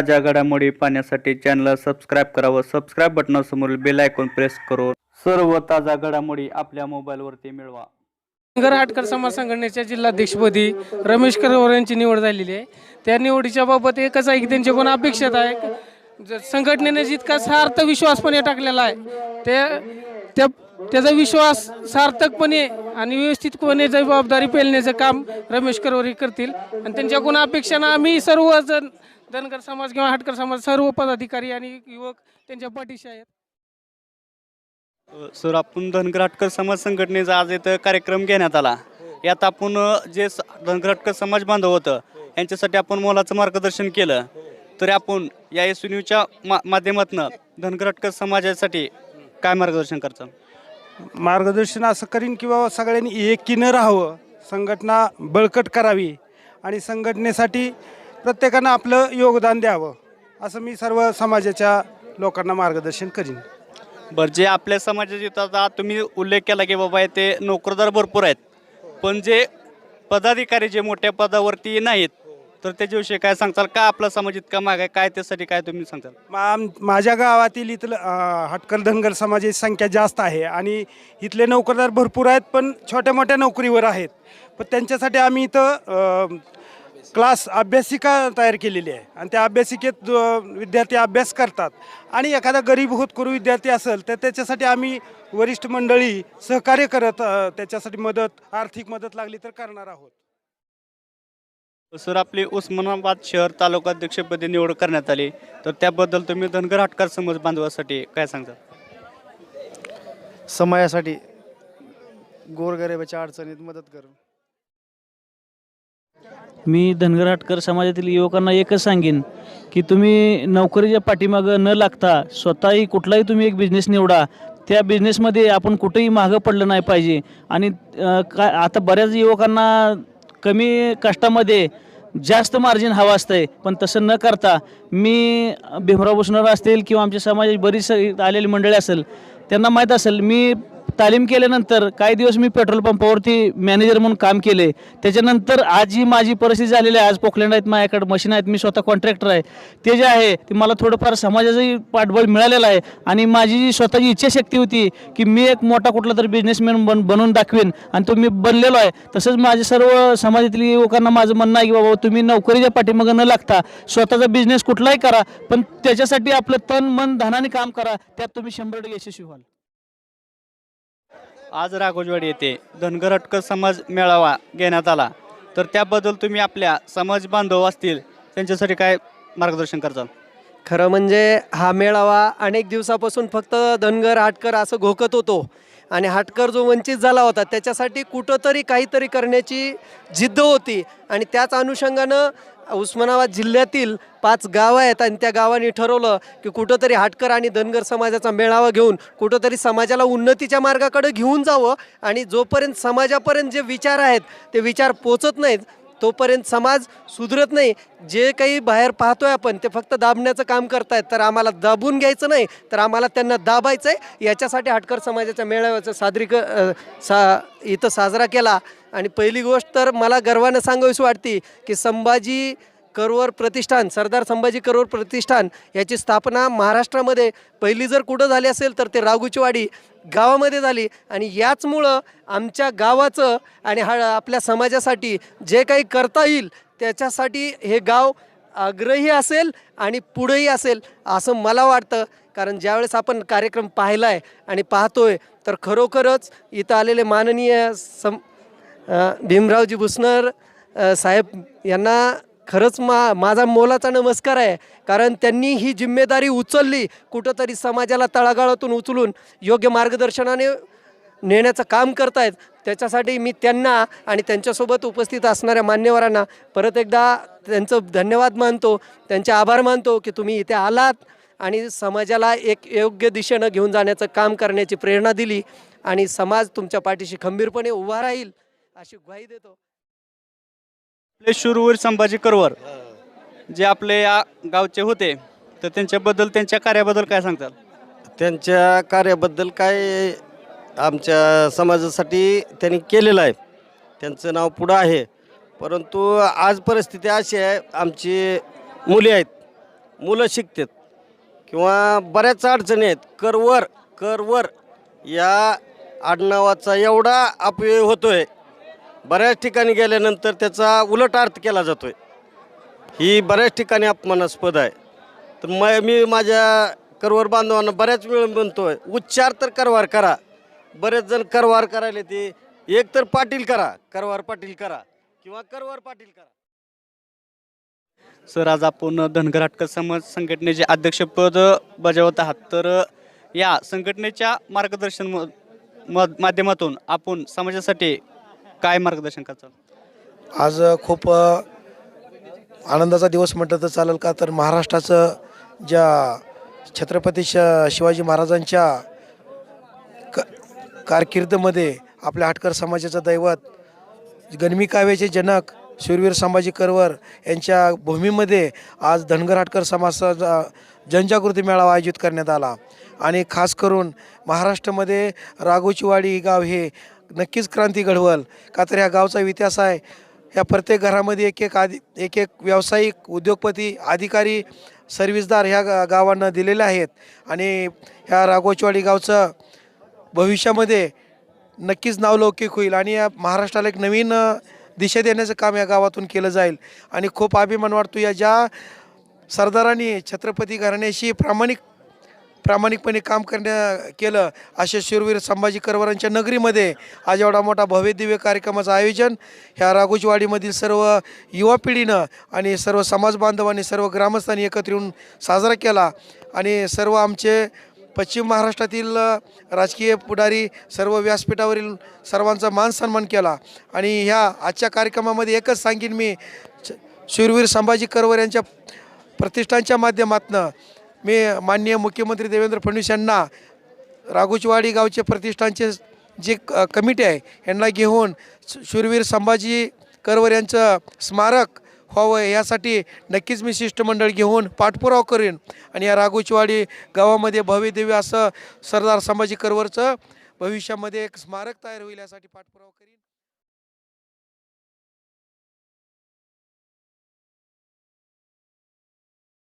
ताज्या घडामोडी पाहण्यासाठी चॅनलला सबस्क्राईब करावं सबस्क्राईब बटनासमोरील बेल आयकॉन प्रेस करून सर्व ताज्या घडामोडी आपल्या मोबाईलवरती मिळवा. धनगर हाटकर समाज संघटनेच्या जिल्हाध्यक्षपदी रमेश करवर यांची निवड झालेली आहे. त्या निवडीच्या बाबत एकच आहे की त्यांच्याकडून अपेक्षित आहे ज- संघटनेने जितका सार्थ विश्वासपणे टाकलेला आहे ते त्या त्याचा विश्वास सार्थकपणे आणि व्यवस्थितपणे जबाबदारी पेलण्याचं काम रमेश करवरी करतील. आणि त्यांच्याकडून अपेक्षानं आम्ही सर्वजण धनगर समाज किंवा हाटकर समाज सर्व पदाधिकारी आणि युवक त्यांच्या पाठीशी आहेत. सर आपण धनगर हटकर समाज संघटनेचा आज इथं कार्यक्रम घेण्यात आला. यात आपण जे स- धनगर हटकर समाज बांधव होतं यांच्यासाठी आपण मोलाचं मार्गदर्शन केलं. तरी आपण या एस न्यूजच्या मा माध्यमातून धनगर हटकर समाजासाठी काय मार्गदर्शन करता? मार्गदर्शन असं करीन की बाबा सगळ्यांनी एकीनं राहावं. संघटना बळकट करावी आणि संघटनेसाठी प्रत्येकानं आपलं योगदान द्यावं असं मी सर्व समाजाच्या लोकांना मार्गदर्शन करीन. बरं जे आपल्या समाजाचे आता तुम्ही उल्लेख केला की बाबा ते नोकरदार भरपूर आहेत. पण जे पदाधिकारी जे मोठ्या पदावरती नाहीत तर त्याच्याविषयी काय सांगताल? का आपला समाज इतका माग आहे? काय त्यासाठी काय तुम्ही सांगताल? मा माझ्या गावातील इथलं हटकर धनगर समाजाची संख्या जास्त आहे आणि इथले नोकरदार भरपूर आहेत पण छोट्या मोठ्या नोकरीवर आहेत. पण त्यांच्यासाठी आम्ही इथं क्लास अभ्यासिका तयार केलेली आहे. आणि त्या अभ्यासिकेत विद्यार्थी अभ्यास करतात. आणि एखादा गरीब होतकरू विद्यार्थी असेल तर त्याच्यासाठी आम्ही वरिष्ठ मंडळी सहकार्य करत त्याच्यासाठी मदत आर्थिक मदत लागली तर करणार आहोत. सर आपली उस्मानाबाद शहर तालुकाध्यक्षपदी निवड करण्यात आली. तर त्याबद्दल तुम्ही धनगर हटकर समाज बांधवासाठी काय सांगता? समाजासाठी गोरगरिबाच्या अडचणीत मदत करून. मी धनगराटकर समाजातील युवकांना एकच सांगेन की तुम्ही नोकरीच्या पाठीमागं न लागता स्वतःही कुठलाही तुम्ही एक बिझनेस निवडा. त्या बिझनेसमध्ये आपण कुठेही मागं पडलं नाही पाहिजे. आणि काय का आता बऱ्याच युवकांना कमी कष्टामध्ये जास्त मार्जिन हवं असतंय पण तसं न करता मी भीमराव भुसणार असतील किंवा आमच्या समाजाची बरीच आलेली मंडळी असेल त्यांना माहीत असेल मी तालीम केल्यानंतर काही दिवस मी पेट्रोल पंपावरती मॅनेजर म्हणून काम केले. त्याच्यानंतर आज जी माझी परिस्थिती झालेली आहे. आज पोखलँड आहेत माझ्याकडे मशीन आहेत मी स्वतः कॉन्ट्रॅक्टर आहे. ते जे आहे ते मला थोडंफार समाजाचंही पाठबळ मिळालेलं आहे आणि माझी जी स्वतःची इच्छाशक्ती होती की मी एक मोठा कुठला तरी बिझनेसमॅन बन बनवून दाखवेन आणि तो मी बनलेलो आहे. तसंच माझे सर्व समाजातील युवकांना माझं म्हणणं आहे की बाबा तुम्ही नोकरीच्या पाठीमागं न लागता स्वतःचा बिझनेस कुठलाही करा पण त्याच्यासाठी आपलं तन मन धनाने काम करा. त्यात तुम्ही शंभर टक्के यशस्वी व्हाल. आज राघोजवाडी येथे धनगर हटकर समाज मेळावा घेण्यात आला. तर त्याबद्दल तुम्ही आपल्या समाज बांधव असतील त्यांच्यासाठी काय मार्गदर्शन करताल? खरं म्हणजे हा मेळावा अनेक दिवसापासून फक्त धनगर हाटकर असं घोकत होतो. आणि हाटकर जो वंचित झाला होता त्याच्यासाठी कुठंतरी काहीतरी करण्याची जिद्द होती. आणि त्याच अनुषंगानं उस्मानाबाद जिल्ह्यातील पाच गावं आहेत आणि त्या गावांनी ठरवलं की कुठंतरी हाटकर आणि धनगर समाजाचा मेळावा घेऊन कुठंतरी समाजाला उन्नतीच्या मार्गाकडे घेऊन जावं आणि जोपर्यंत समाजापर्यंत जे विचार आहेत ते विचार पोचत नाहीत तोपर्यंत समाज सुधरत नाही. जे काही बाहेर पाहतोय आपण ते फक्त दाबण्याचं काम करतायत. तर आम्हाला दाबून घ्यायचं नाही तर आम्हाला त्यांना दाबायचं आहे याच्यासाठी हाटकर समाजाच्या मेळाव्याचं सादरीक सा इथं साजरा केला. आणि पहिली गोष्ट तर मला गर्वानं सांगावीशी वाटते की संभाजी करोर प्रतिष्ठान सरदार संभाजी करोर प्रतिष्ठान याची स्थापना महाराष्ट्रामध्ये पहिली जर कुठं झाली असेल तर ते राघुचीवाडी गावामध्ये झाली. आणि याचमुळं आमच्या गावाचं आणि हा आपल्या समाजासाठी जे काही करता येईल त्याच्यासाठी हे गाव आग्रही असेल आणि पुढेही असेल असं मला वाटतं. कारण ज्यावेळेस आपण कार्यक्रम पाहिला आहे आणि पाहतोय तर खरोखरच इथं आलेले माननीय सम भीमरावजी भुसनर साहेब यांना खरंच मा माझा मोलाचा नमस्कार आहे. कारण त्यांनी ही जिम्मेदारी उचलली कुठंतरी समाजाला तळागाळातून उचलून योग्य मार्गदर्शनाने नेण्याचं काम करतायत. त्याच्यासाठी मी त्यांना आणि त्यांच्यासोबत उपस्थित असणाऱ्या मान्यवरांना परत एकदा त्यांचं धन्यवाद मानतो त्यांचे आभार मानतो की तुम्ही इथे आलात आणि समाजाला एक योग्य दिशेनं घेऊन जाण्याचं काम करण्याची प्रेरणा दिली आणि समाज तुमच्या पाठीशी खंबीरपणे उभा राहील अशी ग्वाही देतो. आपले शूरवीर संभाजी करवर जे आपले या गावचे होते तर त्यांच्याबद्दल त्यांच्या कार्याबद्दल काय सांगताल? त्यांच्या कार्याबद्दल काय आमच्या समाजासाठी त्यांनी केलेलं आहे. त्यांचं नाव पुढं आहे. परंतु आज परिस्थिती अशी आहे आमची मुली आहेत मुलं शिकतात किंवा बऱ्याच अडचणी आहेत. करवर करवर या आडनावाचा एवढा अपव्यय होतोय बऱ्याच ठिकाणी गेल्यानंतर त्याचा उलट अर्थ केला जातो आहे ही बऱ्याच ठिकाणी अपमानास्पद आहे. तर म मी माझ्या करवर बांधवांना बऱ्याच वेळ म्हणतो आहे उच्चार तर करवार करा. बरेच जण करवार करायला ते एक तर पाटील करा करवार पाटील करा किंवा करवार पाटील करा. सर आज आपण धनगर हटकर समाज संघटनेचे अध्यक्षपद बजावत आहात. तर या संघटनेच्या मार्गदर्शन म- म- माध्यमातून आपण समाजासाठी काय मार्गदर्शन करतात आज खूप अ, आनंदाचा दिवस म्हटलं तर चालेल का? तर महाराष्ट्राचं ज्या छत्रपती श शिवाजी महाराजांच्या क कारकिर्दमध्ये आपल्या हाटकर समाजाचं दैवत गणमी काव्याचे जनक शूरवीर संभाजी करवर यांच्या भूमीमध्ये आज धनगर हाटकर समाजाचा जनजागृती मेळावा आयोजित करण्यात आला. आणि खास करून महाराष्ट्रामध्ये राघोचीवाडी गाव हे नक्कीच क्रांती घडवल. का तर ह्या गावचा इतिहास आहे. ह्या प्रत्येक घरामध्ये एक एक आदि एक एक व्यावसायिक उद्योगपती अधिकारी सर्व्हिसदार ह्या गा गावांना दिलेले आहेत. आणि ह्या राघोचवाडी गावचं भविष्यामध्ये नक्कीच नावलौकिक होईल आणि या महाराष्ट्राला एक नवीन दिशा देण्याचं काम या गावातून केलं जाईल. आणि खूप अभिमान वाटतो या ज्या सरदारांनी छत्रपती घराण्याशी प्रामाणिक प्रामाणिकपणे काम करण्या केलं. अशा शूरवीर संभाजी करवरांच्या नगरीमध्ये आज एवढा मोठा भव्य दिव्य कार्यक्रमाचं आयोजन. ह्या राघोजवाडीमधील सर्व युवा पिढीनं आणि सर्व समाज बांधवांनी सर्व ग्रामस्थांनी एकत्र येऊन साजरा केला. आणि सर्व आमचे पश्चिम महाराष्ट्रातील राजकीय पुढारी सर्व व्यासपीठावरील सर्वांचा मान सन्मान केला. आणि ह्या आजच्या कार्यक्रमामध्ये एकच सांगेन मी शूरवीर संभाजी करवर यांच्या प्रतिष्ठानच्या माध्यमातनं मी माननीय मुख्यमंत्री देवेंद्र फडणवीस यांना राघोचवाडी गावचे प्रतिष्ठानचे जे क- कमिटी आहे यांना घेऊन शूरवीर संभाजी करवर यांचं स्मारक व्हावं यासाठी नक्कीच मी शिष्टमंडळ घेऊन पाठपुरावा करेन. आणि या राघोचवाडी गावामध्ये भव्यदेवी असं सरदार संभाजी करवरचं भविष्यामध्ये एक स्मारक तयार होईल यासाठी पाठपुरावा करीन.